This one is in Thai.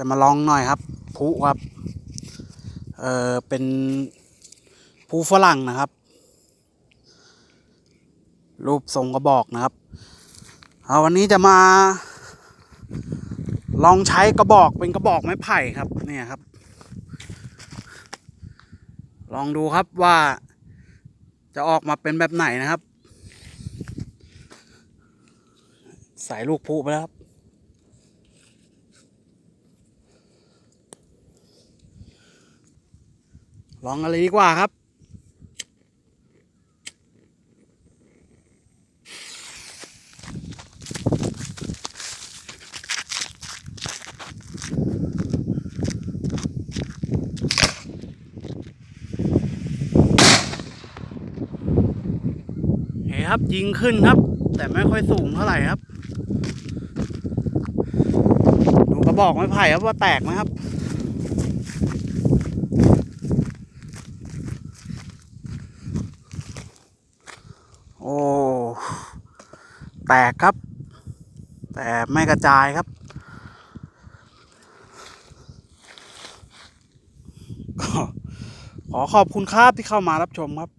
จะมาลองหน่อยครับพลุครับ เออเป็นพลุฝรั่งนะครับ รูปทรงกระบอกนะครับเอาวันนี้จะมา ลองใช้กระบอกเป็นกระบอกไม้ไผ่ครับเนี่ยครับ ลองดูครับว่าจะออกมาเป็นแบบไหนนะครับใส่ลูกพลุไปแล้วครับ ลองอะไรดีกว่าครับเฮ้ครับยิงขึ้นครับ แต่ไม่ค่อยสูงเท่าไหร่ครับ ดูกระบอกไม้ไผ่ครับว่าแตกไหมครับ แตกครับ แต่ไม่กระจายครับ ขอขอบคุณครับที่เข้ามารับชมครับ